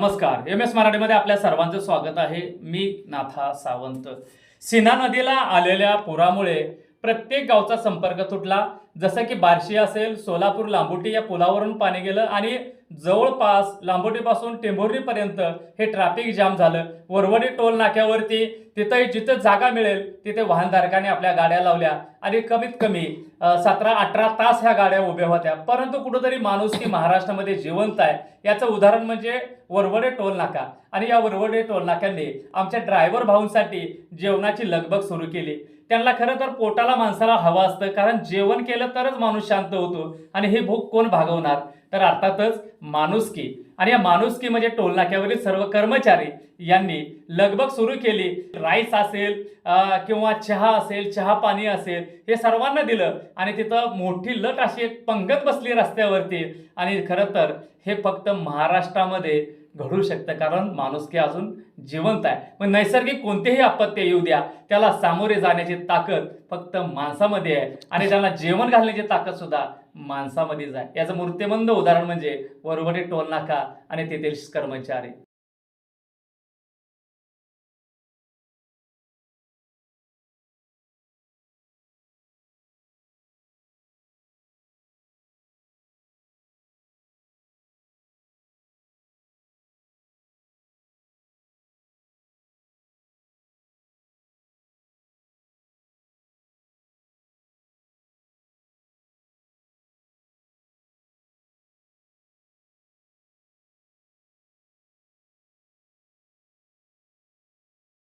नमस्कार. M S मराठीमध्ये आपल्या सर्वांचं स्वागत आहे. मी नाथा सावंत. सिन्हा नदीला आलेल्या पुरामुळे प्रत्येक गावचा संपर्क तुटला. जसं की बार्शी असेल सोलापूर लांबोटी या पुलावरून पाणी गेलं आणि जवळपास लांबोटीपासून टेंभुर्णीपर्यंत हे ट्रॅफिक जाम झालं. वरवणी टोल नाक्यावरती तिथं जिथं जागा मिळेल तिथे वाहनधारकाने आपल्या गाड्या लावल्या आणि कमीत कमी सतरा अठरा तास ह्या गाड्या उभ्या होत्या. परंतु कुठंतरी माणूस की महाराष्ट्रामध्ये जिवंत आहे. याचं उदाहरण म्हणजे वरवडे टोल नाका. आणि या वरवडे टोल नाक्यांनी आमच्या ड्रायव्हर भाऊंसाठी जेवणाची लगबग सुरू केली. त्यांना खरं तर पोटाला माणसाला हवं असतं कारण जेवण केलं तरच माणूस शांत होतो. आणि हे भूक कोण भागवणार? तर अर्थातच माणुसकी. आणि या माणुसकी म्हणजे टोलनाक्यावरील सर्व कर्मचारी यांनी लगबग सुरू केली. राईस असेल किंवा चहा असेल चहा पाणी असेल हे सर्वांना दिलं. आणि तिथं मोठी लट अशी एक पंगत बसली रस्त्यावरती. आणि खरं तर हे फक्त महाराष्ट्रामध्ये घडू शकतं कारण माणुसकी अजून जिवंत आहे. मग नैसर्गिक कोणतेही अपत्य येऊ द्या त्याला सामोरे जाण्याची ताकद फक्त माणसामध्ये आहे. आणि त्याला जेवण घालण्याची ताकद सुद्धा माणसामध्येच आहे. याचं मूर्तिमंद उदाहरण म्हणजे वरवडे टोल नाका आणि तेथील कर्मचारी.